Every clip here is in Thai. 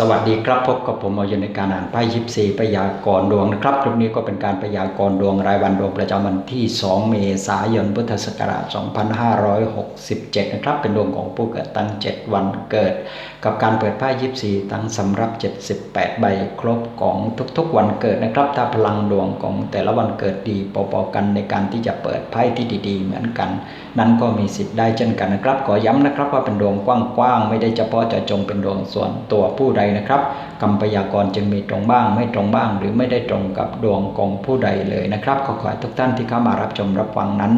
สวัสดีครับพบกับผมเอาอยู่ในการอ่านไพ่ยิปซีพยากรณ์ดวงนะครับคลิปนี้ก็เป็นการพยากรณ์ดวงรายวันดวงประจำวันที่ 2 เมษายนพุทธศักราช 2567 นะครับ เป็นดวงของผู้เกิดตั้ง 7 วันเกิด กับการเปิดไพ่ยิปซีตั้งสำรับ 78 ใบครบของทุกๆ วันเกิดนะครับ ถ้าพลังดวงของแต่ละวันเกิดดีปอๆกันในการที่จะเปิดไพ่ที่ดี ๆ เหมือนกัน นั้นก็มีสิทธิ์ได้เช่นกันนะครับ ขอย้ำนะครับว่าเป็นดวงกว้างๆ ไม่ได้เฉพาะจะจงเป็นดวงส่วนตัวผู้ใดนะครับกรรมพยากรจึงมีตรงบ้าง ไม่ตรงบ้าง หรือไม่ได้ตรงกับดวงของผู้ใดเลยนะครับขอขอให้ทุกท่านที่เข้ามารับชมรับฟังนั้น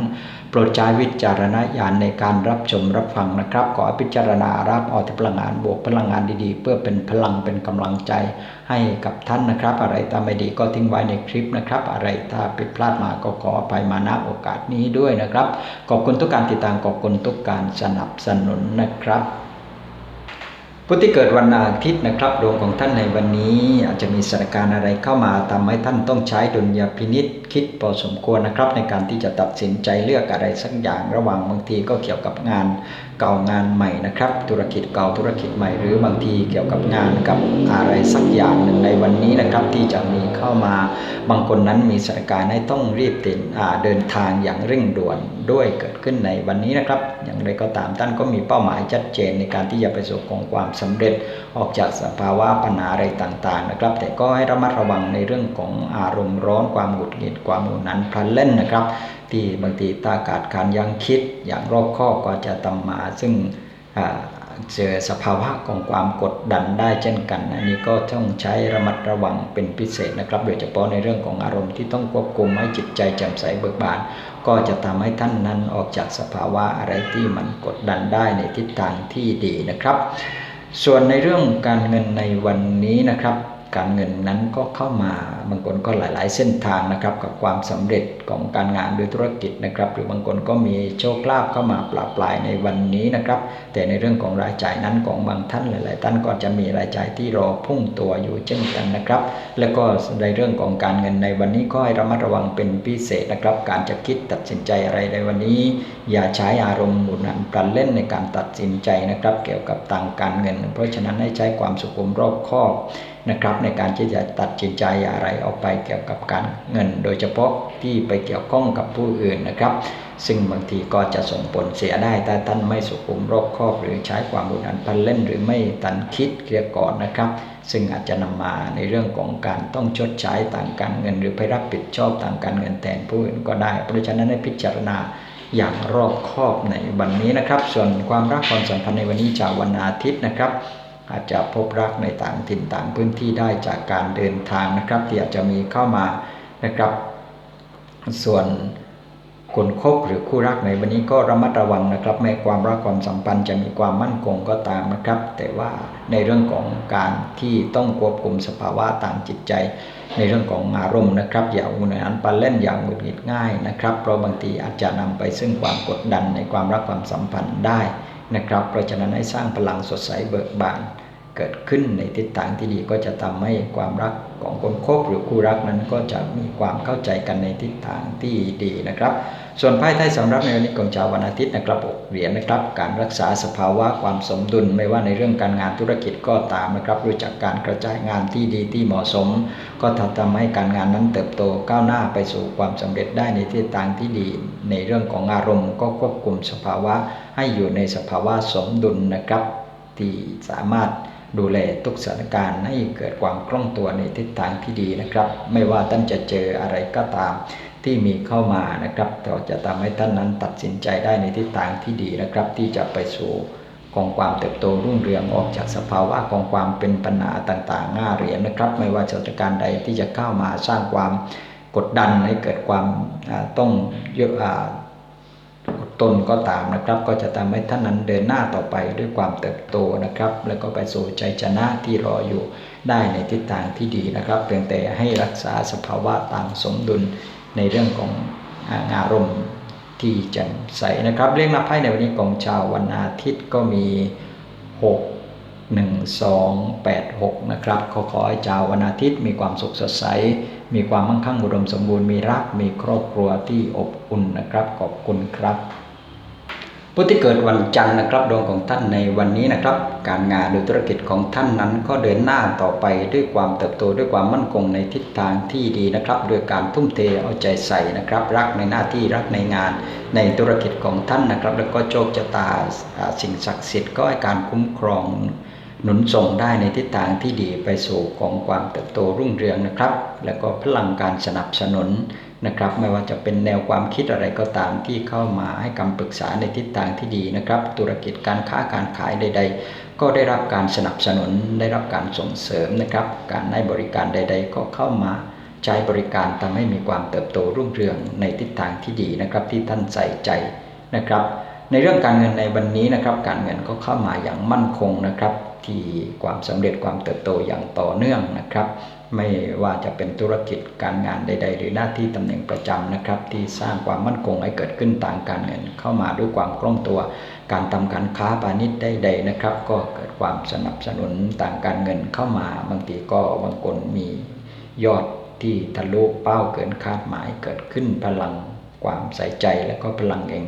โปรดใช้วิจารณญาณในการรับชมรับฟังนะครับ ขอพิจารณารับเอาแต่พลังงานบวกพลังงานดีๆ เพื่อเป็นพลังเป็นกำลังใจให้กับท่านนะครับ อะไรถ้าไม่ดีก็ทิ้งไว้ในคลิปนะครับ อะไรถ้าผิดพลาดมาก็ขออภัยมาณโอกาสนี้ด้วยนะครับ ขอบคุณทุกการติดตามขอบคุณทุกการสนับสนุนนะครับ ผู้ที่เกิดวันอาทิตย์นะครับดวงของท่านในวันนี้อาจจะมีสถานการณ์อะไรเข้ามาทำให้ท่านต้องใช้ดุลยพินิษคิดพอสมควรนะครับ ในการที่จะตัดสินใจเลือกอะไรสักอย่างระหว่างบางทีก็เกี่ยวกับงานเก่างานใหม่นะครับ ธุรกิจเก่าธุรกิจใหม่หรือบางทีเกี่ยวกับงานกับอะไรสักอย่างหนึ่งในวันนี้นะครับ ที่จะมีเข้ามาบางคนนั้นมีสถานการณ์ให้ต้องรีบติดเดินทางอย่างเร่งด่วน ด้วยเกิดขึ้นในวันนี้นะครับ อย่างไรก็ตามท่านก็มีเป้าหมายชัดเจนในการที่จะไปสู่ของความสำเร็จออกจากสภาวะปัญหาอะไรต่างๆนะครับ แต่ก็ให้ระมัดระวังในเรื่องของอารมณ์ร้อนความหงุดหงิดความหมุนนั้นพลันเล่นนะครับ ที่บางทีตากาดการยังคิดอย่างรอบคอบก็จะตามมาซึ่ง เจอสภาวะของความกดดันได้เช่นกัน อันนี้ก็ต้องใช้ระมัดระวังเป็นพิเศษนะครับ โดยเฉพาะในเรื่องของอารมณ์ที่ต้องควบคุมให้จิตใจแจ่มใสเบิกบาน ก็จะทำให้ท่านนั้นออกจากสภาวะอะไรที่มันกดดันได้ในทิศทางที่ดีนะครับ ส่วนในเรื่องการเงินในวันนี้นะครับ การเงินนั้นก็เข้ามาบางคนก็หลาย ๆ เส้นทางนะครับกับความสำเร็จของการงานหรือธุรกิจนะครับ หรือบางคนก็มีโชคลาภเข้ามาปลาปลายในวันนี้นะครับ แต่ในเรื่องของรายจ่ายนั้นของบางท่านหลาย ๆ ท่านก็จะมีรายจ่ายที่รอพุ่งตัวอยู่เช่นกันนะครับ แล้วก็ในเรื่องของการเงินในวันนี้ก็ให้ระมัดระวังเป็นพิเศษนะครับ การจะคิดตัดสินใจอะไรในวันนี้ อย่าใช้อารมณ์หมุนหันปลันเล่นในการตัดสินใจนะครับ เกี่ยวกับทางการเงิน เพราะฉะนั้นให้ใช้ความสุขุมรอบคอบ นะครับในการที่จะตัดสินใจอะไรออกไปเกี่ยวกับการเงิน โดยเฉพาะที่ไปเกี่ยวข้องกับผู้อื่นนะครับ ซึ่งบางทีก็จะส่งผลเสียได้ถ้าท่านไม่สุขุมรอบคอบ หรือใช้ความรุนแรงพันเล่น หรือไม่ตันคิดเกลียก่อนนะครับ ซึ่งอาจจะนำมาในเรื่องของการต้องชดใช้ต่างการเงิน หรือไปรับผิดชอบต่างการเงินแทนผู้อื่นก็ได้ เพราะฉะนั้นให้พิจารณาอย่างรอบคอบในวันนี้นะครับ ส่วนความรักความสัมพันธ์ในวันนี้จากวันอาทิตย์นะครับ อาจจะพบรักในต่างถิ่นต่างพื้นที่ได้จากการเดินทางนะครับที่อาจจะมีเข้ามานะครับ ส่วนคนคบหรือคู่รักในวันนี้ก็ระมัดระวังนะครับแม้ความรักความสัมพันธ์จะมีความมั่นคงก็ตามนะครับ แต่ว่าในเรื่องของการที่ต้องควบคุมสภาวะต่างจิตใจ ในเรื่องของอารมณ์นะครับ อย่าอุนอันปันเล่นอย่างหงุดหงิดง่ายนะครับ เพราะบางทีอาจจะนำไปซึ่งความกดดันในความรักความสัมพันธ์ได้ นะครับ เพราะฉะนั้นให้สร้างพลังสดใสเบิกบาน เกิดขึ้นในทิศทางที่ดีก็จะทำให้ความรักของคนคบหรือคู่รักนั้นก็จะมีความเข้าใจกันในทิศทางที่ดีนะครับ ส่วนไพ่ไทยสำหรับในวันนี้ของชาววันอาทิตย์นะครับอกเหรียญนะครับ การรักษาสภาวะความสมดุลไม่ว่าในเรื่องการงานธุรกิจก็ตามนะครับ รู้จักการกระจายงานที่ดีที่เหมาะสม ก็ทำให้การงานนั้นเติบโตก้าวหน้าไปสู่ความสำเร็จได้ในทิศทางที่ดี ในเรื่องของอารมณ์ก็ควบคุมสภาวะให้อยู่ในสภาวะสมดุลนะครับ ที่สามารถดูแลทุกสถานการณ์ให้เกิดความคล่องตัวในทิศทางที่ดีนะครับ ไม่ว่าท่านจะเจออะไรก็ตาม ที่มีเข้ามานะครับแต่จะทำให้ท่านนั้นตัดสินใจได้ในทิศทางที่ดีนะครับ ที่จะไปสู่ของความเติบโตรุ่งเรืองออกจากสภาวะของความเป็นปัญหาต่างๆง่าเหรียญนะครับ ไม่ว่าสถานการณ์ใดที่จะเข้ามาสร้างความกดดันให้เกิดความต้องเยอะตนก็ตามนะครับ ก็จะทำให้ท่านนั้นเดินหน้าต่อไปด้วยความเติบโตนะครับ แล้วก็ไปสู่ใจชนะที่รออยู่ได้ในทิศทางที่ดีนะครับเพียงแต่ให้รักษาสภาวะต่างสมดุล ในเรื่องของอารมณ์ที่แจ่มใสนะครับเรื่องนับไพ่ในวันนี้ของชาววันอาทิตย์ก็มี 6 1 2 8 6 นะครับขอขอให้ชาววันอาทิตย์มีความสุขสดใส มีความมั่งคั่งอุดมสมบูรณ์มีรักมีครอบครัวที่อบอุ่นนะครับขอบคุณครับ ผู้ที่เกิดวันจันทร์นะครับดวงของท่านในวันนี้นะครับ การงานหรือธุรกิจของท่านนั้น ก็เดินหน้าต่อไปด้วยความเติบโตด้วยความมั่นคงในทิศทางที่ดีนะครับด้วยการทุ่มเทเอาใจใส่นะครับ รักในหน้าที่รักในงานในธุรกิจของท่านนะครับ แล้วก็โชคชะตาสิ่งศักดิ์สิทธิ์ก็ให้การคุ้มครองหนุนส่งได้ในทิศทางที่ดีไปสู่ของความเติบโตรุ่งเรืองนะครับ แล้วก็พลังการสนับสนุน นะครับ ไม่ว่าจะเป็นแนวความคิดอะไรก็ตามที่เข้ามาให้คำปรึกษาในทิศทางที่ดีนะครับธุรกิจการค้าการขายใด ๆ ก็ได้รับการสนับสนุน ได้รับการส่งเสริมนะครับ การให้บริการใด ๆ ก็เข้ามาใช้บริการทำให้มีความเติบโตรุ่งเรืองในทิศทางที่ดีนะครับ ที่ท่านใส่ใจนะครับ ในเรื่องการเงินในวันนี้นะครับ การเงินก็เข้ามาอย่างมั่นคงนะครับ ที่ความสำเร็จความเติบโตอย่างต่อเนื่องนะครับ ไม่ว่าจะเป็นธุรกิจการงานใด ๆ หรือหน้าที่ตำแหน่งประจำนะครับ ที่สร้างความมั่นคงให้เกิดขึ้นต่างการเงินเข้ามาด้วยความคล่องตัว การทำการค้าพาณิชย์ใดๆนะครับ ก็เกิดความสนับสนุนต่างการเงินเข้ามาบางทีก็บางคนมียอดที่ทะลุเป้าเกินคาดหมายเกิดขึ้นพลังความใส่ใจและก็พลังเอง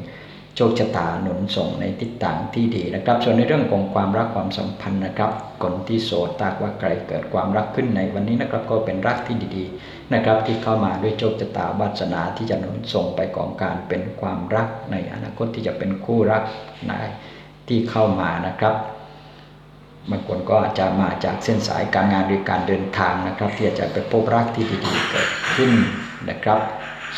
โชคชะตาหนุนส่งในทิศทางที่ดีนะครับ ส่วนในเรื่องของความรักความสัมพันธ์นะครับ คนที่โสดตากว่าไกลเกิดความรักขึ้นในวันนี้นะครับก็เป็นรักที่ดีๆนะครับ ที่เข้ามาด้วยโชคชะตาวาสนาที่จะหนุนส่งไปของการเป็นความรักในอนาคตที่จะเป็นคู่รักในที่เข้ามานะครับบางคนก็อาจจะมาจากเส้นสายการงานหรือการเดินทางนะครับ ที่จะไปพบรักที่ดีๆเกิดขึ้นนะครับ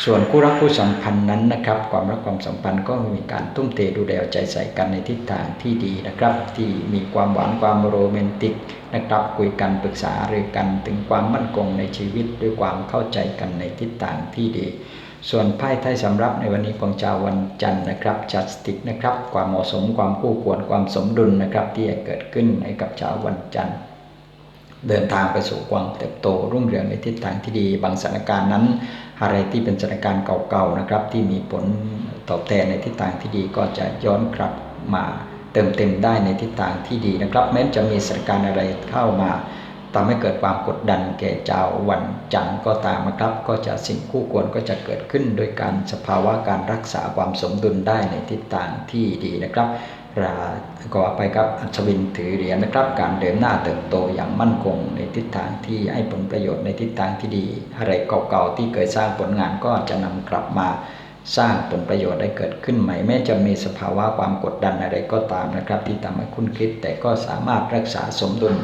ส่วนคู่รักคู่สัมพันธ์นั้นนะครับ ความรักความสัมพันธ์ก็มีการทุ่มเทดูแลใจใส่กันในทิศทางที่ดีนะครับ ที่มีความหวานความโรแมนติกนะครับ คุยกันปรึกษาหรือกันถึงความมั่นคงในชีวิตด้วยความเข้าใจกันในทิศทางที่ดี ส่วนไพ่ไทยสำรับในวันนี้ของชาววันจันทร์นะครับจัดสติกนะครับ ความเหมาะสมความคู่ควรความสมดุลนะครับ ที่จะเกิดขึ้นให้กับชาววันจันทร์เดินทางไปสู่ความเติบโตรุ่งเรืองในทิศทางที่ดี บางสถานการณ์นั้น อะไรที่เป็นสถานการณ์เก่าๆนะครับ ที่มีผลตอบแทนในทิศทางที่ดีก็จะย้อนกลับมาเติมเต็มได้ในทิศทางที่ดีนะครับ แม้จะมีสถานการณ์อะไรเข้ามาทำให้เกิดความกดดันแก่เจ้าวันจันทร์ก็ตามนะครับ ก็จะสิ่งคู่ควรก็จะเกิดขึ้น โดยการสภาวะการรักษาความสมดุลได้ในทิศทางที่ดีนะครับ ราก็ไปครับอัศวินถือเหรียญนะครับ การเดินหน้าเติบโตอย่างมั่นคง ในทิศทางที่ให้ผลประโยชน์ในทิศทางที่ดี อะไรเก่าๆที่เคยสร้างผลงานก็จะนำกลับมาสร้างผลประโยชน์ได้เกิดขึ้นใหม่แม้จะมีสภาวะความกดดันอะไรก็ตามนะครับ ที่ทำให้คุ้นคิด แต่ก็สามารถรักษาสมดุล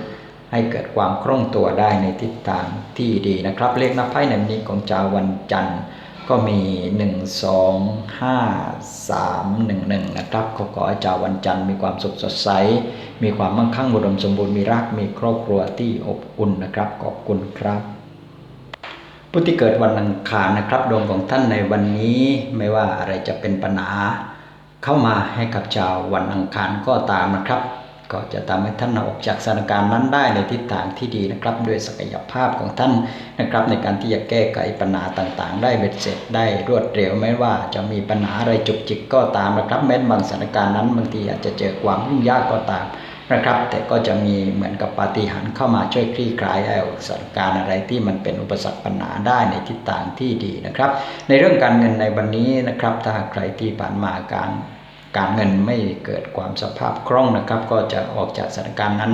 ให้เกิดความคล่องตัวได้ในทิศทางที่ดีนะครับ เลขนับไพ่ในวันนี้ของชาววันจันทร์ ก็มี 1 2 5 3 1 1 นะครับขอขอให้เจ้าวันจันทร์มีความสุขสดใส มีความมั่งคั่งอุดมสมบูรณ์มีรักมีครอบครัวที่อบอุ่นนะครับขอบคุณครับผู้ที่เกิดวันอังคารนะครับดวงของท่านในวันนี้ไม่ว่าอะไรจะเป็นปัญหา เข้ามาให้กับชาววันอังคารก็ตามนะครับ ก็จะทำให้ท่านออกจากสถานการณ์นั้นได้ในทิศทางที่ดีนะครับ ด้วยศักยภาพของท่านนะครับ ในการที่จะแก้ไขปัญหาต่างๆ ได้เบ็ดเสร็จได้รวดเร็วไม่ว่าจะมีปัญหาอะไรจุกจิกก็ตามนะครับ แม้บางสถานการณ์นั้นบางทีอาจจะเจอความยุ่งยากก็ตามนะครับ แต่ก็จะมีเหมือนกับปาฏิหาริย์เข้ามาช่วยคลี่คลายไอ้สถานการณ์อะไรที่มันเป็นอุปสรรคปัญหาได้ในทิศทางที่ดีนะครับ ในเรื่องการเงินในวันนี้นะครับถ้าใครที่ผ่านมาการ การเงินไม่เกิดความสภาพคล่องนะครับ ก็จะออกจากสถานการณ์นั้น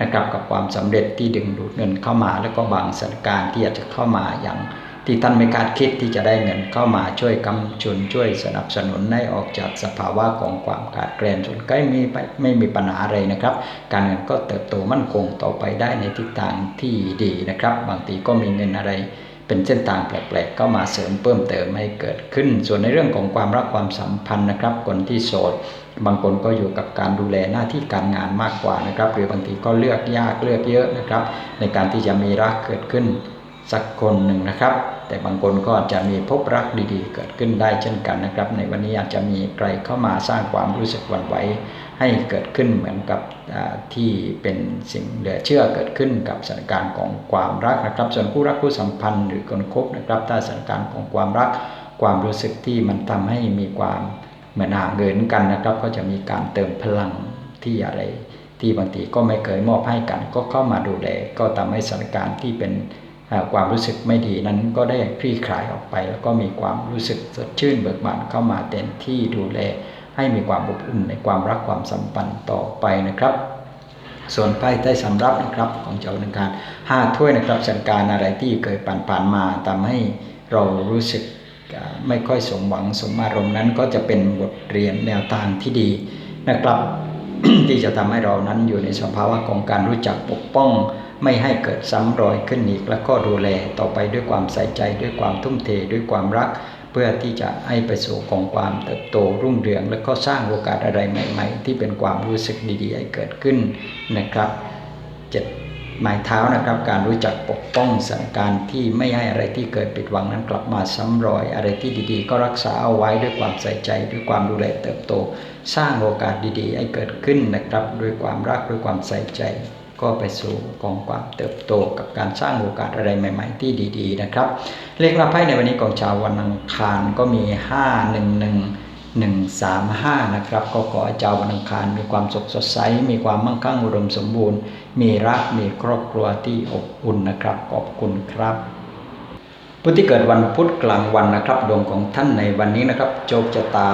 นะครับกับความสำเร็จที่ดึงดูดเงินเข้ามา แล้วก็บางสถานการณ์ที่อาจจะเข้ามาอย่างที่ท่านไม่คาดคิดที่จะได้เงินเข้ามาช่วยกำจุนช่วยสนับสนุนให้ออกจากสภาวะของความขาดแคลนส่วนใกล้มีไม่มีปัญหาอะไรนะครับ การเงินก็เติบโตมั่นคงต่อไปได้ในทิศทางที่ดีนะครับ บางทีก็มีเงินอะไร เป็นเส้นทางแปลกๆ ก็มาเสริมเพิ่มเติมให้เกิดขึ้น ส่วนในเรื่องของความรักความสัมพันธ์นะครับ คนที่โสด บางคนก็อยู่กับการดูแลหน้าที่การงานมากกว่านะครับ หรือบางทีก็เลือกยากเลือกเยอะนะครับ ในการที่จะมีรักเกิดขึ้นสักคนหนึ่งนะครับ แต่บางคนก็จะมีพบรักดีๆ เกิดขึ้นได้เช่นกันนะครับ ในวันนี้อาจจะมีใครเข้ามาสร้างความรู้สึกหวั่นไหว ให้เกิดขึ้นเหมือนกับที่เป็นสิ่งเหลือเชื่อเกิดขึ้นกับสถานการณ์ของความรักนะครับ ส่วนคู่รักคู่สัมพันธ์หรือคนคบนะครับ ถ้าสถานการณ์ของความรักความรู้สึกที่มันทำให้มีความเหมือนห่างเหินกันนะครับ ก็จะมีการเติมพลังที่อะไร ที่บางทีก็ไม่เคยมอบให้กัน ก็เข้ามาดูแลก็ทำให้สถานการณ์ที่เป็นความรู้สึกไม่ดีนั้นก็ได้คลี่คลายออกไป แล้วก็มีความรู้สึกสดชื่นเบิกบานเข้ามาเต็มที่ดูแล ให้มีความอบอุ่นในความรักความสัมพันธ์ต่อไปนะครับ ส่วนไพ่ใต้สำรับนะครับของเจ้าหนึ่งการห้าถ้วยนะครับสัญการอะไรที่เคยผ่านผ่านมาทำให้เรารู้สึกไม่ค่อยสมหวังสมอารมณ์นั้นก็จะเป็นบทเรียนแนวทางที่ดีนะครับที่จะทำให้เรานั้นอยู่ในสภาวะของการรู้จักปกป้อง ไม่ให้เกิดซ้ำรอยขึ้นอีก แล้วก็ดูแลต่อไปด้วยความใส่ใจด้วยความทุ่มเทด้วยความรัก พื่อที่จะให้ไปสู่ของความเติบโตรุ่งเรือง และก็สร้างโอกาสอะไรใหม่ ๆ ที่เป็นความรู้สึกดีๆให้เกิดขึ้นนะครับเจ็ดหมายเท้านะครับการรู้จักปกป้องสถานการณ์ที่ไม่ให้อะไรที่เกิดปิดหวังนั้นกลับมาซ้ำรอย อะไรที่ดีๆ ก็รักษาเอาไว้ด้วยความใส่ใจด้วยความดูแลเติบโต สร้างโอกาสดีๆ ให้เกิดขึ้นนะครับ ด้วยความรักด้วยความใส่ใจ ก็ไปสู่กองความเติบโตกับการสร้างโอกาสอะไรใหม่ ๆ ที่ดีๆนะครับ เลขรับไพ่ในวันนี้ของชาววันอังคารก็มี 5 1 1 1 3 5 นะครับ ก็ขอให้เจ้าวันอังคารมีความสุขสดใส มีความมั่งคั่งอุดมสมบูรณ์ มีรักมีครอบครัวที่อบอุ่นนะครับ ขอบคุณครับ ผู้ที่เกิดวันพุธกลางวันนะครับดวงของท่านในวันนี้นะครับ โชคชะตา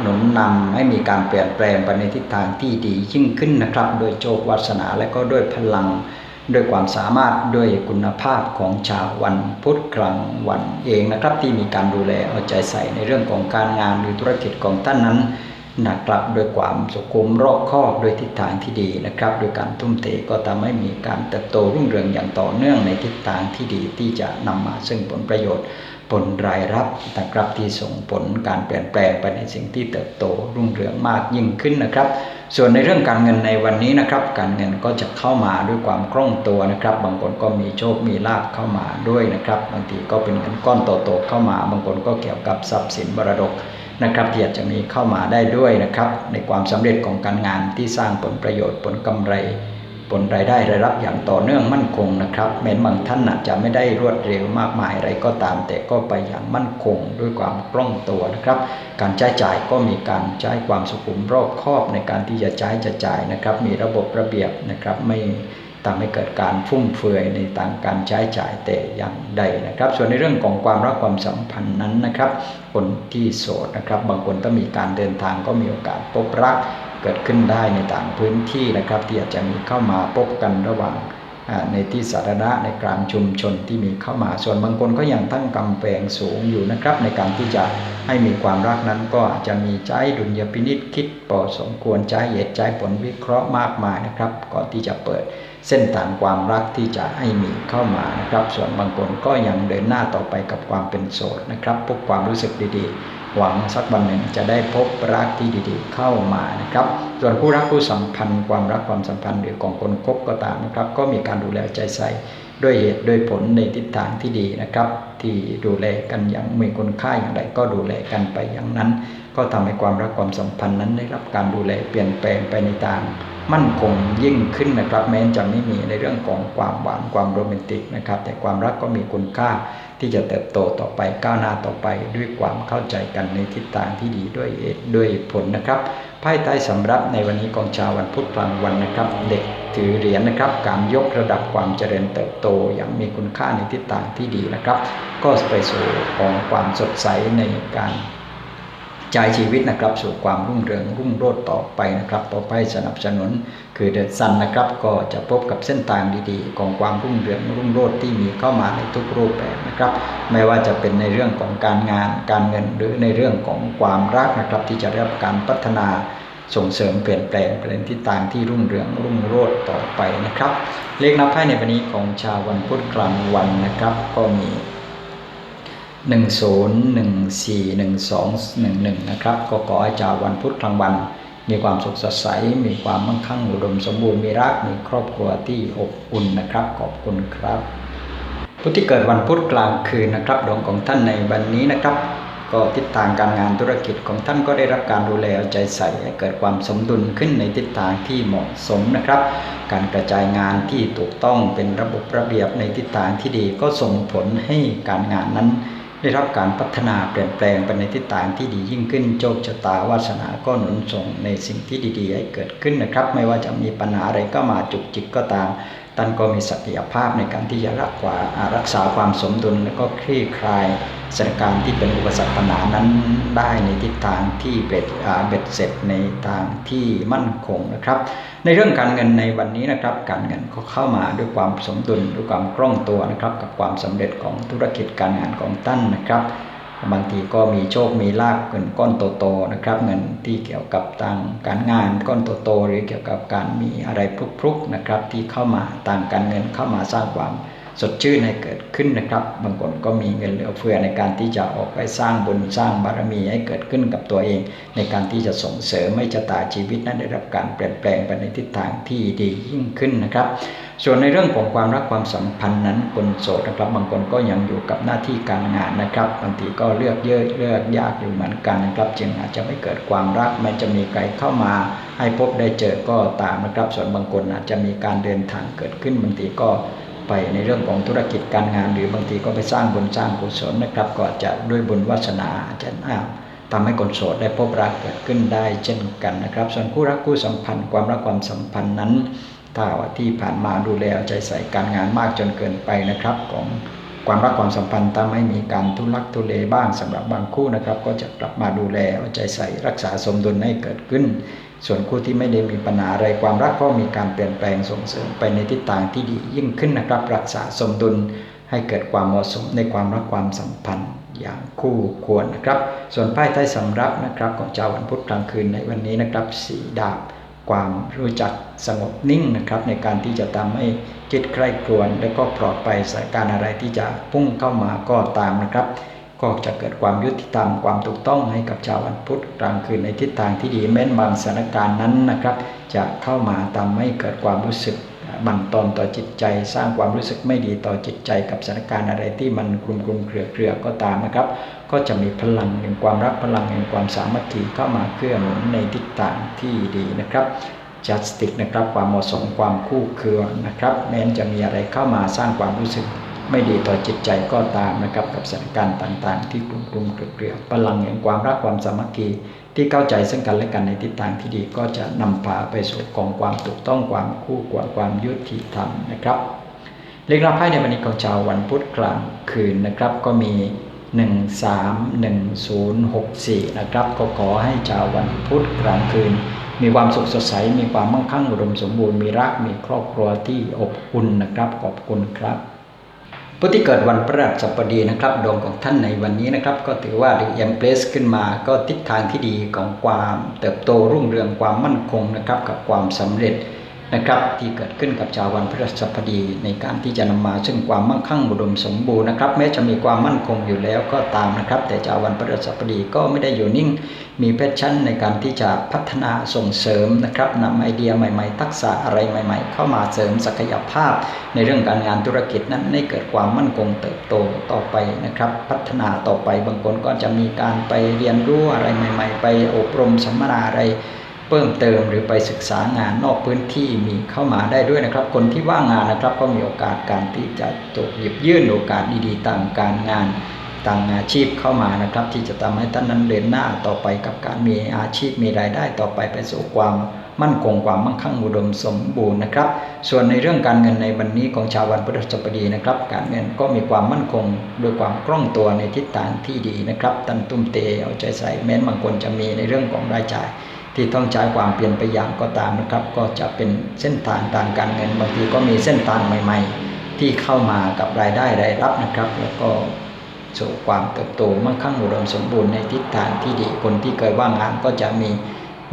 หนุนนำให้มีการเปลี่ยนแปลงไปในทิศทางที่ดียิ่งขึ้นนะครับ โดยโชควาสนาและก็ด้วยพลังด้วยความสามารถด้วยคุณภาพของชาววันพุธกลางวันเองนะครับ ที่มีการดูแลเอาใจใส่ในเรื่องของการงานหรือธุรกิจของท่านนั้น นะครับด้วยความสุขุมรอบคอบด้วยทิศทางที่ดีนะครับ โดยการทุ่มเทก็ทำให้มีการเติบโตรุ่งเรืองอย่างต่อเนื่องในทิศทางที่ดีที่จะนำมาซึ่งผลประโยชน์ ผลรายรับนะครับที่ส่งผลการเปลี่ยนแปลงไปในสิ่งที่เติบโตรุ่งเรืองมากยิ่งขึ้นนะครับ ส่วนในเรื่องการเงินในวันนี้นะครับ การเงินก็จะเข้ามาด้วยความคล่องตัวนะครับ บางคนก็มีโชคมีลาภเข้ามาด้วยนะครับ บางทีก็เป็นเงินก้อนโตๆเข้ามา บางคนก็เกี่ยวกับทรัพย์สินบรดก นะครับที่อาจจะมีเข้ามาได้ด้วยนะครับ ในความสำเร็จของการงานที่สร้างผลประโยชน์ผลกำไร ผลรายได้รายรับอย่างต่อเนื่องมั่นคงนะครับแม้บางท่านอาจจะไม่ได้รวดเร็วมากมายอะไรก็ตาม แต่ก็ไปอย่างมั่นคงด้วยความคล่องตัวนะครับ การใช้จ่ายก็มีการใช้ความสุขุมรอบคอบในการที่จะใช้จะจ่ายนะครับ มีระบบระเบียบนะครับไม่ ทำให้เกิดการฟุ่มเฟือยในต่างการใช้จ่ายแต่อย่างใดนะครับ ส่วนในเรื่องของความรักความสัมพันธ์นั้นนะครับ คนที่โสดนะครับ บางคนต้องมีการเดินทางก็มีโอกาสพบรักเกิดขึ้นได้ในต่างพื้นที่นะครับ ที่อาจจะมีเข้ามาพบกันระหว่างในที่สาธารณะในกลางชุมชนที่มีเข้ามา ส่วนบางคนก็ยังตั้งกำแพงสูงอยู่นะครับ ในการที่จะให้มีความรักนั้นก็อาจจะมีใจดุลยพินิษคิดพอสมควรใจเหตุใจผลวิเคราะห์มากมายนะครับ ก่อนที่จะเปิด เส้นทางความรักที่จะให้มีเข้ามานะครับ ส่วนบางคนก็ยังเดินหน้าต่อไปกับความเป็นโสดนะครับ พบความรู้สึกดีๆ หวังสักวันหนึ่งจะได้พบรักที่ดีๆ เข้ามานะครับ ส่วนผู้รักผู้สัมพันธ์ ความรักความสัมพันธ์หรือของคนคบก็ตามนะครับ ก็มีการดูแลใจใส่ด้วยเหตุด้วยผลในทิศทางที่ดีนะครับ ที่ดูแลกันอย่างมีคุณค่าอย่างไรก็ดูแลกันไปอย่างนั้น ก็ทำให้ความรักความสัมพันธ์นั้นได้รับการดูแลเปลี่ยนแปลงไปในทาง มั่นคงยิ่งขึ้นนะครับแม้จะไม่มีในเรื่องของความหวานความโรแมนติกนะครับ แต่ความรักก็มีคุณค่าที่จะเติบโตต่อไปก้าวหน้าต่อไปด้วยความเข้าใจกันในทิศทางที่ดีด้วยด้วยผลนะครับไพ่ใต้สำรับในวันนี้ของชาววันพุธกลางวันนะครับ เด็กถือเหรียญนะครับ การยกระดับความเจริญเติบโตอย่างมีคุณค่าในทิศทางที่ดีนะครับ ก็ไปสู่ของความสดใสในการ ใจชีวิตนะครับสู่ความรุ่งเรืองรุ่งโรจน์ต่อไปนะครับต่อไปสนับสนุน คือเดอะซันนะครับก็จะพบกับเส้นทางดีๆ ของความรุ่งเรืองรุ่งโรจน์ที่มีเข้ามาในทุกรูปแบบนะครับ ไม่ว่าจะเป็นในเรื่องของการงานการเงินหรือในเรื่องของความรักนะครับที่จะได้รับการพัฒนาส่งเสริมเปลี่ยนแปลงไปในทิศทางที่รุ่งเรืองรุ่งโรจน์ต่อไปนะครับ เลขนับไพ่ในวันนี้ของชาววันพุธกลางวันนะครับ ก็มี หนึ่งศูนย์หนึ่งสี่หนึ่งสองหนึ่งหนึ่งนะครับ ก็ขอให้ชาววันพุธกลางวัน มีความสุขสดใส มีความมั่งคั่งอุดมสมบูรณ์มีรักมีครอบครัวที่อบอุ่นนะครับ ขอบคุณครับ ผู้ที่เกิดวันพุธกลางคืนนะครับดวงของท่านในวันนี้นะครับ ก็ทิศทางการงานธุรกิจของท่านก็ได้รับการดูแลเอาใจใส่ให้เกิดความสมดุลขึ้นในทิศทางที่เหมาะสมนะครับ การกระจายงานที่ถูกต้องเป็นระบบระเบียบในทิศทางที่ดีก็ส่งผลให้การงานนั้น ได้รับการพัฒนาเปลี่ยนแปลงไปในทิศทางที่ดียิ่งขึ้นโชคชะตาวาสนาก็หนุนส่งในสิ่งที่ดีๆให้เกิดขึ้นนะครับ ไม่ว่าจะมีปัญหาอะไรก็มาจุกจิกก็ตาม ท่านก็มีศักยภาพในการที่จะรักษารักษาความสมดุลและก็คลี่คลายสถานการณ์ที่เป็นอุปสรรคปัญหานั้นได้ในทิศทางที่เบ็ดเบ็ดเสร็จในทางที่มั่นคงนะครับ ในเรื่องการเงินในวันนี้นะครับ การเงินก็เข้ามาด้วยความสมดุลด้วยความคล่องตัวนะครับ กับความสำเร็จของธุรกิจการงานของท่านนะครับ บางทีก็มีโชคมีลาภเงินก้อนโตๆนะครับ เงินที่เกี่ยวกับทางการงานก้อนโตๆหรือเกี่ยวกับการมีอะไรพลุกๆนะครับ ที่เข้ามาต่างการเงินเข้ามาสร้างความ สดชื่นให้เกิดขึ้นนะครับ บางคนก็มีเงินเหลือเฟือในการที่จะออกไปสร้างบุญสร้างบารมีให้เกิดขึ้นกับตัวเอง ในการที่จะส่งเสริมไม่ชะตาชีวิตนั้นได้รับการเปลี่ยนแปลงไปในทิศทางที่ดียิ่งขึ้นนะครับ ส่วนในเรื่องของความรักความสัมพันธ์นั้นคนโสดนะครับ บางคนก็ยังอยู่กับหน้าที่การงานนะครับบางทีก็เลือกเยอะเลือกยากอยู่เหมือนกันนะครับ จึงอาจจะไม่เกิดความรักแม้จะมีใครเข้ามาให้พบได้เจอก็ตามนะครับ ส่วนบางคนอาจจะมีการเดินทางเกิดขึ้นบางทีก็ ไปในเรื่องของธุรกิจการงาน หรือบางทีก็ไปสร้างบุญสร้างกุศลนะครับ ก็จะด้วยบุญวาสนาจะอ้าวทำให้คนโสดได้พบรักเกิดขึ้นได้เช่นกันนะครับ ส่วนคู่รักคู่สัมพันธ์ความรักความสัมพันธ์นั้นถ้าว่าที่ผ่านมาดูแลใจใส่การงานมากจนเกินไปนะครับ ของความรักความสัมพันธ์ถ้าไม่มีการทุลักทุเลบ้างสำหรับบางคู่นะครับ ก็จะกลับมาดูแลเอาใจใส่รักษาสมดุลให้เกิดขึ้น ส่วนคู่ที่ไม่ได้มีปัญหาอะไรความรักก็มีการเปลี่ยนแปลงส่งเสริมไปในทิศทางที่ดียิ่งขึ้นนะครับรักษาสมดุลให้เกิดความเหมาะสมในความรักความสัมพันธ์อย่างคู่ควรนะครับ ส่วนไพ่ใต้สำรับนะครับของเจ้าวันพุธกลางคืนในวันนี้นะครับสีดาบความรู้จักสงบนิ่งนะครับ ในการที่จะทำให้จิตใคร่ครวญและก็ปลอดภัยสถานการณ์อะไรที่จะพุ่งเข้ามาก็ตามนะครับ ก็จะเกิดความยุติธรรมความถูกต้องให้กับชาววันพุธกลางคืนในทิศทางที่ดีแม้นบางสถานการณ์นั้นนะครับ จะเข้ามาทำให้เกิดความรู้สึกบั่นทอนต่อจิตใจ สร้างความรู้สึกไม่ดีต่อจิตใจ กับสถานการณ์อะไรที่มันคลุมคลุมเครือเครือก็ตามนะครับ ก็จะมีพลังแห่งความรักพลังแห่งความสามัคคีเข้ามาเคลื่อนหนุนในทิศทางที่ดีนะครับจัดสติกนะครับความเหมาะสมความคู่เครือนะครับ แม้นจะมีอะไรเข้ามาสร้างความรู้สึก ไม่ดีต่อจิตใจก็ตามนะครับกับสถานการณ์ต่าง ๆ ที่กลุ่มกลุ่มเกลียวพลังแห่งความรักความสามัคคีที่เข้าใจซึ่งกันและกันในทิศทางที่ดีก็จะนำพาไปสู่กองความถูกต้องความคู่ควรความยุติธรรมนะครับเลขรับไพ่ในวันนี้ของชาววันพุธกลางคืนนะครับก็มี 1 3 1 0 6 4 นะครับก็ขอให้ชาววันพุธกลางคืน มีความสุขสดใส มีความมั่งคั่งอุดมสมบูรณ์มีรักมีครอบครัวที่อบอุ่นนะครับขอบคุณครับ ผู้ที่เกิดวันพฤหัสบดีนะครับดวงของท่านในวันนี้นะครับ ก็ถือว่าดีเอ็มเพลสขึ้นมาก็ทิศทางที่ดีของความเติบโตรุ่งเรืองความมั่นคงนะครับกับความสำเร็จ นะครับที่เกิดขึ้นกับชาววันพฤหัสบดีในการที่จะนำมาซึ่งความมั่งคั่งอุดมสมบูรณ์นะครับแม้จะมีความมั่นคงอยู่แล้วก็ตามนะครับ แต่ชาววันพฤหัสบดีก็ไม่ได้อยู่นิ่ง มีแพชชั่นในการที่จะพัฒนาส่งเสริมนะครับนำไอเดียใหม่ ๆ ทักษะอะไรใหม่ ๆ เข้ามาเสริมศักยภาพ ในเรื่องการงานธุรกิจนั้นให้เกิดความมั่นคงเติบโตต่อไปนะครับ พัฒนาต่อไปบางคนก็จะมีการไปเรียนรู้อะไรใหม่ ๆ ไปอบรมสัมมนาอะไร พิ่มเติมหรือไปศึกษางานนอกพื้นที่มีเข้ามาได้ด้วยนะครับ คนที่ว่างงานนะครับก็มีโอกาสการที่จะตกหยิบยื่นโอกาสดีๆต่ามการงานต่างอาชีพเข้ามานะครับ ที่จะทำให้ท่านนั้นเดินหน้าต่อไปกับการมีอาชีพมีรายได้ต่อไปไปสู่ความมั่นคงความมั่งคั่งอุดมสมบูรณ์นะครับ ส่วนในเรื่องการเงินในวันนี้ของชาววันพฤหัสบดีนะครับ การเงินก็มีความมั่นคงด้วยความคล่องตัวในทิศทางที่ดีนะครับตันตุ้มเตเอาใจใส่แม้นบางคนจะมีในเรื่องของรายจ่าย ที่ต้องใช้ความเปลี่ยนไปอย่างก็ตามนะครับ ก็จะเป็นเส้นทางทางการเงินบางทีก็มีเส้นทางใหม่ ๆ ที่เข้ามากับรายได้รายรับนะครับ แล้วก็สู่ความเติบโตมั่งคั่งอุดมสมบูรณ์ในทิศทางที่ดีคนที่เคยว่างงานก็จะมี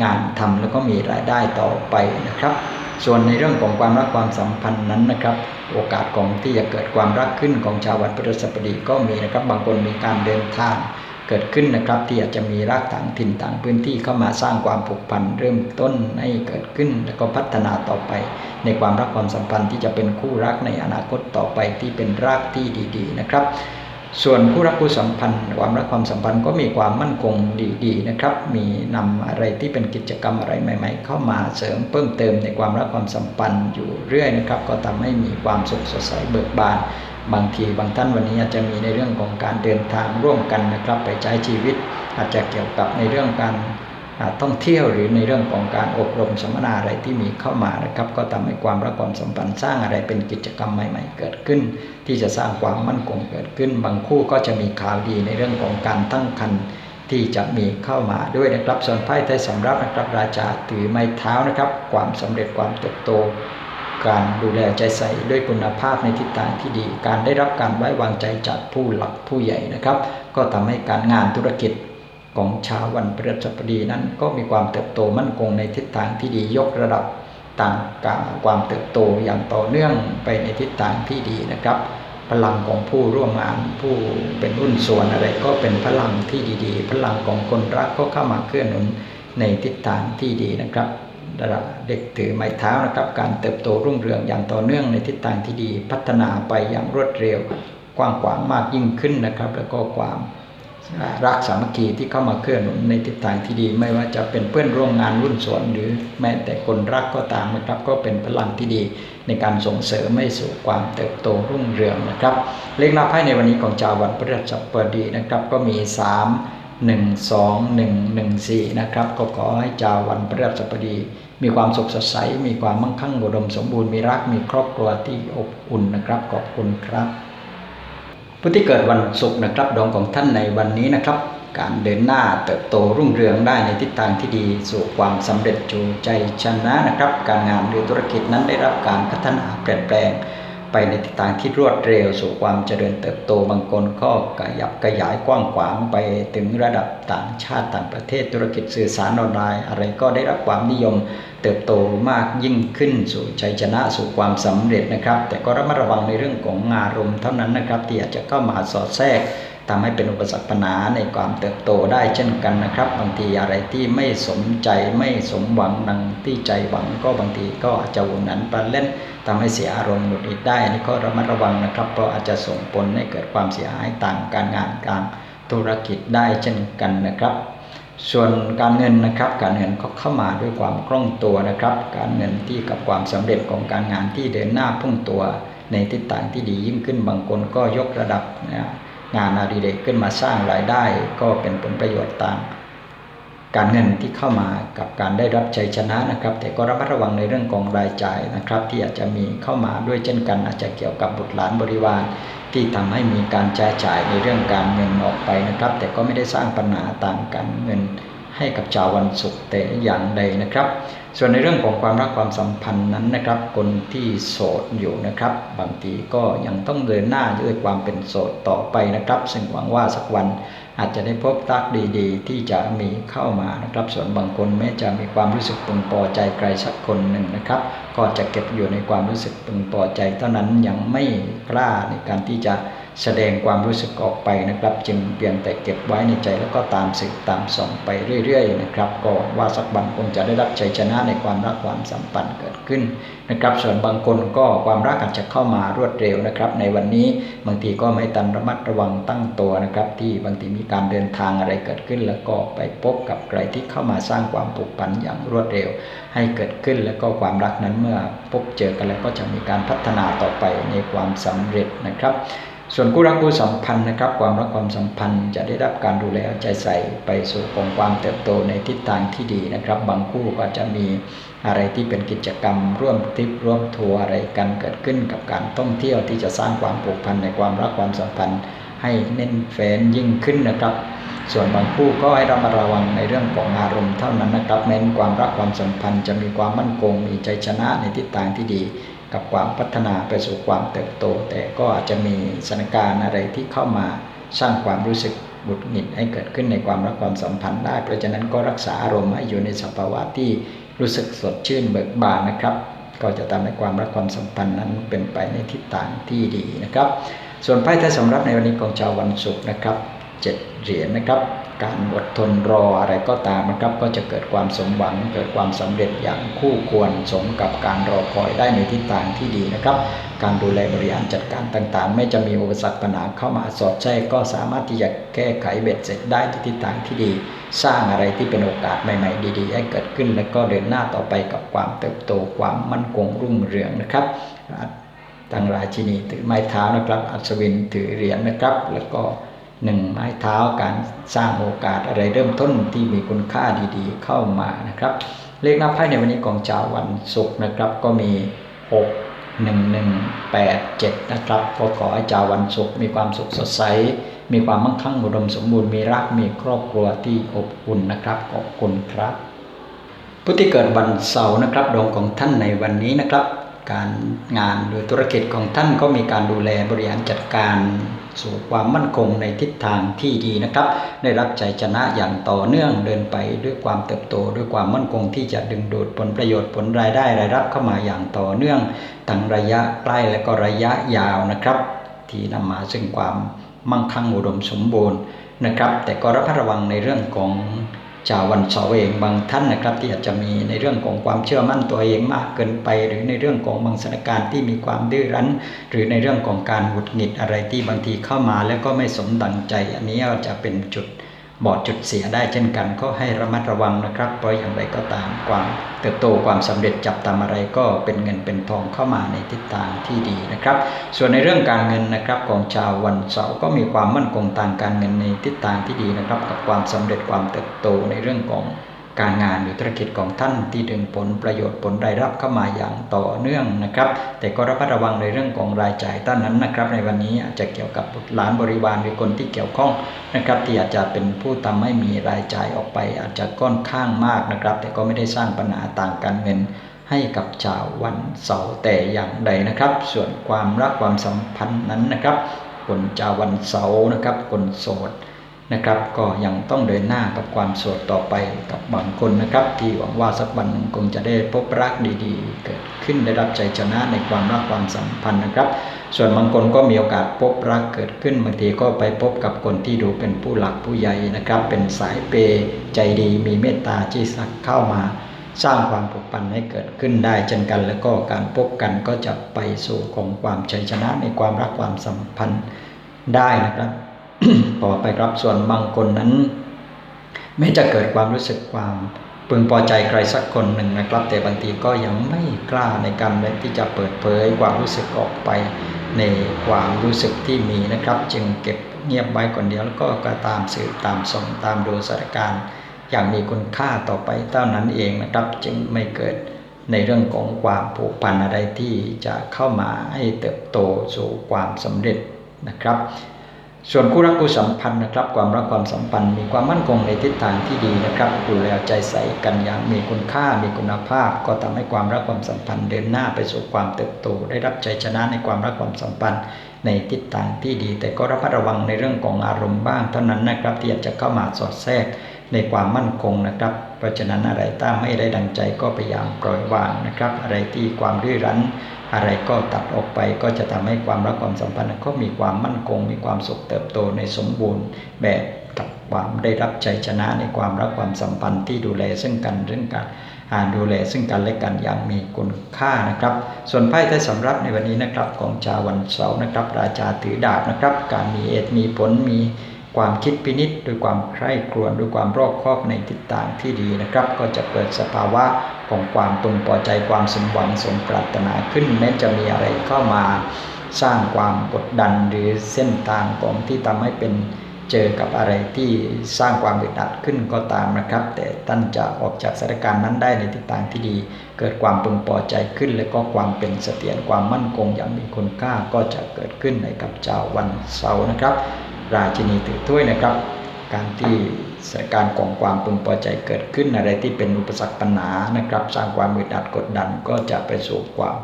งานทำแล้วก็มีรายได้ต่อไปนะครับ ส่วนในเรื่องของความรักความสัมพันธ์นั้นนะครับ โอกาสของที่จะเกิดความรักขึ้นของชาววันพฤหัสบดีก็มีนะครับ บางคนมีการเดินทาง เกิดขึ้นนะครับ ที่อาจจะมีรากต่างถิ่นต่างพื้นที่เข้ามาสร้างความผูกพันเริ่มต้นให้เกิดขึ้น แล้วก็พัฒนาต่อไป ในความรักความสัมพันธ์ที่จะเป็นคู่รักในอนาคตต่อไปที่เป็นรากที่ดี ๆ นะครับส่วนคู่รักคู่สัมพันธ์ความรักความสัมพันธ์ก็มีความมั่นคงดีๆนะครับ มีนำอะไรที่เป็นกิจกรรมอะไรใหม่ ๆ เข้ามาเสริมเพิ่มเติมในความรักความสัมพันธ์อยู่เรื่อยนะครับ ก็ทำให้มีความสุขสดใสเบิกบาน บางทีบางท่านวันนี้อาจจะมีในเรื่องของการเดินทางร่วมกันนะครับ ไปใช้ชีวิต อาจจะเกี่ยวกับในเรื่องการท่องเที่ยวหรือในเรื่องของการอบรมสัมมนาอะไรที่มีเข้ามานะครับ ก็ทำให้ความรักความสัมพันธ์สร้างอะไรเป็นกิจกรรมใหม่ ๆ เกิดขึ้น ที่จะสร้างความมั่นคงเกิดขึ้น บางคู่ก็จะมีข่าวดีในเรื่องของการตั้งครรภ์ที่จะมีเข้ามาด้วยนะครับส่วนไพ่ไทยสำรับนะครับราชาถือไม้เท้านะครับ ความสำเร็จความเติบโต การดูแลใจใส่ด้วยคุณภาพในทิศทางที่ดี การได้รับการไว้วางใจจากผู้หลักผู้ใหญ่นะครับ ก็ทำให้การงานธุรกิจของชาววันพฤหัสบดีนั้น ก็มีความเติบโตมั่นคงในทิศทางที่ดียกระดับต่างการความเติบโตอย่างต่อเนื่องไปในทิศทางที่ดีนะครับ พลังของผู้ร่วมงานผู้เป็นรุ่นส่วนอะไรก็เป็นพลังที่ดี ๆ พลังของคนรักก็เข้ามาเคลื่อนหนุนในทิศทางที่ดีนะครับ เด็กถือไม้เท้านะครับ การเติบโตรุ่งเรืองอย่างต่อเนื่องในทิศทางที่ดี พัฒนาไปอย่างรวดเร็ว กว้างขวางมากยิ่งขึ้นนะครับ แล้วก็ความรักสามัคคีที่เข้ามาเคลื่อนหนุนในทิศทางที่ดี ไม่ว่าจะเป็นเพื่อนร่วมงานรุ่นสวนหรือแม้แต่คนรักก็ตามนะครับ ก็เป็นพลังที่ดีในการส่งเสริมให้สู่ความเติบโตรุ่งเรืองนะครับ เลขลับให้ในวันนี้ของชาววันพฤหัสบดีนะครับ ก็มี 3 1 2 1 1 4 นะครับ ก็ขอให้ชาววันพฤหัสบดี มีความสุขสดใส มีความมั่งคั่งอุดมสมบูรณ์ มีรัก มีครอบครัวที่อบอุ่นนะครับ ขอบคุณครับ ผู้ที่เกิดวันศุกร์นะครับ ดวงของท่านในวันนี้นะครับ การเดินหน้าเติบโตรุ่งเรืองได้ในทิศทางที่ดี สู่ความสำเร็จจูใจชนะนะครับ การงานหรือธุรกิจนั้นได้รับการพัฒนาเปลี่ยนแปลง ไปในทิศทางที่รวดเร็วสู่ความเจริญเติบโตบางคนก็ขยับขยายกว้างขวางไปถึงระดับต่างชาติต่างประเทศธุรกิจสื่อสารออนไลน์ อะไรก็ได้รับความนิยมเติบโตมากยิ่งขึ้นสู่ชัยชนะสู่ความสำเร็จนะครับ แต่ก็ระมัดระวังในเรื่องของอารมณ์เท่านั้นนะครับที่อาจจะเข้ามาสอดแทรก ทำให้เป็นอุปสรรคปัญหาในความเติบโตได้เช่นกันนะครับ บางทีอะไรที่ไม่สมใจไม่สมหวังดังที่ใจหวังก็บางทีก็อาจจะวนนั้นปลันเล่นทำให้เสียอารมณ์หงุดหงิดได้นนี้ก็ระมัดระวังนะครับ เพราะอาจจะส่งผลให้เกิดความเสียหายต่างการงานการธุรกิจได้เช่นกันนะครับ ส่วนการเงินนะครับการเงินก็เข้ามาด้วยความคล่องตัวนะครับ การเงินที่กับความสำเร็จของการงานที่เดินหน้าพุ่งตัวในทิศทางที่ดียิ่งขึ้นบางคนก็ยกระดับนะ งานอดิเรกขึ้นมาสร้างรายได้ ก็เป็นผลประโยชน์ต่างการเงินที่เข้ามากับการได้รับชัยชนะนะครับ แต่ก็ระมัดระวังในเรื่องของรายจ่ายนะครับ ที่อาจจะมีเข้ามาด้วยเช่นกัน อาจจะเกี่ยวกับบุตรหลานบริวาร ที่ทำให้มีการใช้จ่ายในเรื่องการเงินออกไปนะครับ แต่ก็ไม่ได้สร้างปัญหาต่างกันเงินให้กับชาววันศุกร์แต่อย่างใดนะครับ ส่วนในเรื่องของความรักความสัมพันธ์นั้นนะครับ คนที่โสดอยู่นะครับ บางทีก็ยังต้องเดินหน้าด้วยความเป็นโสดต่อไปนะครับ ซึ่งหวังว่าสักวันอาจจะได้พบรักดีๆ ที่จะมีเข้ามานะครับ ส่วนบางคนแม้จะมีความรู้สึกพึงพอใจใครสักคนหนึ่งนะครับ ก็จะเก็บอยู่ในความรู้สึกพึงพอใจ เท่านั้นยังไม่กล้าในการที่จะ แสดงความรู้สึกออกไปนะครับ จึงเพียงแต่เก็บไว้ในใจแล้วก็ตามสืบตามส่องไปเรื่อยๆนะครับก็ว่าสักวันคงจะได้รับชัยชนะในความรักความสัมพันธ์เกิดขึ้นนะครับ ส่วนบางคนก็ความรักอาจจะเข้ามารวดเร็วนะครับ ในวันนี้บางทีก็ไม่ตันระมัดระวังตั้งตัวนะครับ ที่บางทีมีการเดินทางอะไรเกิดขึ้น แล้วก็ไปพบกับใครที่เข้ามาสร้างความผูกพันอย่างรวดเร็ว ให้เกิดขึ้นแล้วก็ความรักนั้นเมื่อพบเจอกันแล้วก็จะมีการพัฒนาต่อไปในความสำเร็จนะครับ ส่วนคู่รักคู่สัมพันธ์นะครับความรักความสัมพันธ์จะได้รับการดูแลใจใส่ไปสู่ของความเติบโตในทิศทางที่ดีนะครับ บางคู่ก็จะมีอะไรที่เป็นกิจกรรม ร่วมทริปร่วมทัวร์อะไรกันเกิดขึ้นกับการท่องเที่ยวที่จะสร้างความผูกพันในความรักความสัมพันธ์ ให้เน้นแฟนยิ่งขึ้นนะครับ ส่วนบางคู่ก็ให้ระมัดระวังในเรื่องของอารมณ์เท่านั้นนะครับแม้นความรักความสัมพันธ์จะมีความมั่นคงมีใจชนะในทิศทางที่ดี กับความพัฒนาไปสู่ความเติบโต แต่ก็อาจจะมีสถานการณ์อะไรที่เข้ามาสร้างความรู้สึกบุดหงิดให้เกิดขึ้นในความรักความสัมพันธ์ได้ เพราะฉะนั้นก็รักษาอารมณ์ให้อยู่ในสภาวะที่รู้สึกสดชื่นเบิกบานนะครับ ก็จะทำให้ความรักความสัมพันธ์นั้นเป็นไปในทิศทางที่ดีนะครับ ส่วนไพ่ที่สำรับในวันนี้ของชาววันศุกร์นะครับเจ็ดเหรียญนะครับ การอดทนรออะไรก็ตามนะครับก็จะเกิดความสมหวัง เกิดความสำเร็จอย่างคู่ควรสมกับการรอคอยได้ในทิศทางที่ดีนะครับ การดูแลบริหารจัดการต่างๆ ไม่จะมีอุปสรรคปัญหาเข้ามาสอดแทรกก็สามารถที่จะแก้ไขเบ็ดเสร็จได้ในทิศทางที่ดี สร้างอะไรที่เป็นโอกาสใหม่ๆ ดีๆ ให้เกิดขึ้น แล้วก็เดินหน้าต่อไปกับความเติบโตความมั่นคงรุ่งเรืองนะครับทางราชินีถือไม้เท้านะครับ อัศวินถือเหรียญนะครับ แล้วก็ หนึ่งไม้เท้าการสร้างโอกาสอะไรเริ่มต้นที่มีคุณค่าดีๆ เข้ามานะครับ เลขหน้าไพ่ในวันนี้ของเจ้าววันศุกร์นะครับ ก็มี 6 1 1 8 7 นะครับก็ขอให้เจ้าวันศุกร์มีความสุขสดใส มีความมั่งคั่งอุดมสมบูรณ์มีรักมีครอบครัวที่อบอุ่นนะครับขอบคุณครับ ผู้ที่เกิดวันเสาร์นะครับดวงของท่านในวันนี้นะครับ การงานหรือธุรกิจของท่านก็มีการดูแลบริหารจัดการสู่ความมั่นคงในทิศทางที่ดีนะครับ ได้รับใจชนะอย่างต่อเนื่องเดินไปด้วยความเติบโต ด้วยความมั่นคงที่จะดึงดูดผลประโยชน์ผลรายได้รายรับเข้ามาอย่างต่อเนื่องทั้งระยะใกล้และก็ระยะยาวนะครับ ที่นำมาซึ่งความมั่งคั่งอุดมสมบูรณ์นะครับ แต่ก็ระมัดระวังในเรื่องของ ชาววันเสาร์เองบางท่านนะครับ ที่อาจจะมีในเรื่องของความเชื่อมั่นตัวเองมากเกินไป หรือในเรื่องของบางสถานการณ์ที่มีความดื้อรั้น หรือในเรื่องของการหงุดหงิดอะไรที่บางทีเข้ามาแล้วก็ไม่สมดังใจ อันนี้ก็จะเป็นจุด บอดจุดเสียได้เช่นกันก็ให้ระมัดระวังนะครับ เพราะอย่างไรก็ตามความเติบโตความสำเร็จจับตามอะไรก็เป็นเงินเป็นทองเข้ามาในทิศทางที่ดีนะครับ ส่วนในเรื่องการเงินนะครับของชาววันเสาร์ก็มีความมั่นคงทางการเงินในทิศทางที่ดีนะครับ กับความสำเร็จความเติบโตในเรื่องของ การงานหรือธุรกิจของท่านที่ดึงผลประโยชน์ผลรายรับเข้ามาอย่างต่อเนื่องนะครับ แต่ก็ระมัดระวังในเรื่องของรายจ่ายต้นนั้นนะครับ ในวันนี้อาจจะเกี่ยวกับหลานบริวารหรือคนที่เกี่ยวข้องนะครับ ที่อาจจะเป็นผู้ทำให้มีรายจ่ายออกไป อาจจะค่อนข้างมากนะครับ แต่ก็ไม่ได้สร้างปัญหาต่างการเงินให้กับชาววันเสาร์แต่อย่างใดนะครับ ส่วนความรักความสัมพันธ์นั้นนะครับคนชาววันเสาร์นะครับคนโสด นะครับ ก็ยังต้องเดินหน้ากับความโสดต่อไปกับบางคนนะครับ ที่หวังว่าสักวันหนึ่งคงจะได้พบรักดีๆ เกิดขึ้นได้รับใจชนะในความรักความสัมพันธ์นะครับ ส่วนบางคนก็มีโอกาสพบรักเกิดขึ้นบางทีก็ไปพบกับคนที่ดูเป็นผู้หลักผู้ใหญ่นะครับ เป็นสายเปย์ใจดีมีเมตตาที่สักเข้ามาสร้างความผูกพันให้เกิดขึ้นได้เช่นกันแล้วก็การพบกันก็จะไปสู่ของความชัยชนะในความรักความสัมพันธ์ได้นะครับ ต่อไปครับส่วนบางคนนั้นแม้จะเกิดความรู้สึกความพึงพอใจใครสักคนหนึ่งนะครับ แต่บางทีก็ยังไม่กล้าในการที่จะเปิดเผยความรู้สึกออกไป ในความรู้สึกที่มีนะครับ จึงเก็บเงียบไว้คนเดียวแล้วก็กรตามสืบตามส่งตามดูสถานการณ์อย่างมีคุณค่าต่อไปเท่านั้นเองนะครับ จึงไม่เกิดในเรื่องของความผูกพันอะไรที่จะเข้ามาให้เติบโตสู่ความสำเร็จนะครับ ส่วนคู่รักคู่สัมพันธ์นะครับ ความรักความสัมพันธ์ มีความมั่นคงในทิศทางที่ดีนะครับดูแลใจใส่กันอย่างมีคุณค่ามีคุณภาพ ก็ทำให้ความรักความสัมพันธ์เดินหน้าไปสู่ความเติบโต ได้รับใจชนะในความรักความสัมพันธ์ ในทิศทางที่ดี แต่ก็ระมัดระวังในเรื่องของอารมณ์บ้างเท่านั้นนะครับที่อาจจะเข้ามาสอดแทรกในความมั่นคงนะครับ เพราะฉะนั้นอะไรถ้าไม่ได้ดังใจก็พยายามปล่อยวางนะครับ อะไรที่ความดื้อรั้น อะไรก็ตัดออกไปก็จะทำให้ความรักความสัมพันธ์ก็มีความมั่นคง มีความสุขเติบโตในสมบูรณ์แบบกับความได้รับใจชนะในความรักความสัมพันธ์ที่ดูแลซึ่งกันเรื่องกันอ่าดูแลซึ่งกันและกันอย่างมีคุณค่านะครับ ส่วนไพ่ใต้สำรับในวันนี้นะครับของชาววันเสาร์นะครับ ราชาถือดาบนะครับ การมีเอตมีผลมี ความคิดพินิษด้วยความใคร่ครวญด้วยความรอบคอบในทิศทางที่ดีนะครับ ก็จะเกิดสภาวะของความตรงพอใจความสมหวังสมปรารถนาขึ้นแม้จะมีอะไรเข้ามาสร้างความกดดันหรือเส้นทางของที่ทำให้เป็นเจอกับอะไรที่สร้างความอึดอัดขึ้นก็ตามนะครับ แต่ท่านจะออกจากสถานการณ์นั้นได้ในทิศทางที่ดี เกิดความพึงพอใจขึ้น และก็ความเป็นเสถียรความมั่นคงอย่างมีคุณค่าก็จะเกิดขึ้นในกับเจ้าวันเสาร์นะครับ ราชินีถือถ้วยนะครับ การที่สถานการณ์ของความพึงพอใจเกิดขึ้นอะไรที่เป็นอุปสรรคปัญหานะครับ สร้างความอึดอัดกดดันก็จะไปสู่ความ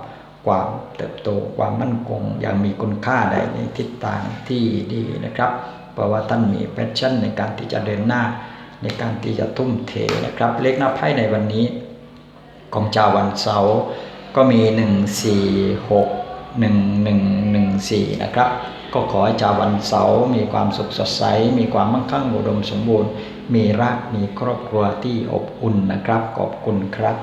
ความเติบโตความมั่นคงอย่างมีคุณค่าได้ในทิศทางที่ดีนะครับ เพราะว่าท่านมีแพชชั่นในการที่จะเดินหน้าในการที่จะทุ่มเทนะครับ เลขหน้าไพ่ในวันนี้ ของเจ้าวันเสาร์ก็มี 1 4 6 1 1 1 4 นะครับ ก็ขอให้ชาววันเสาร์มีความสุขสดใส มีความมั่งคั่งอุดมสมบูรณ์ มีรักมีครอบครัวที่อบอุ่นนะครับ ขอบคุณครับ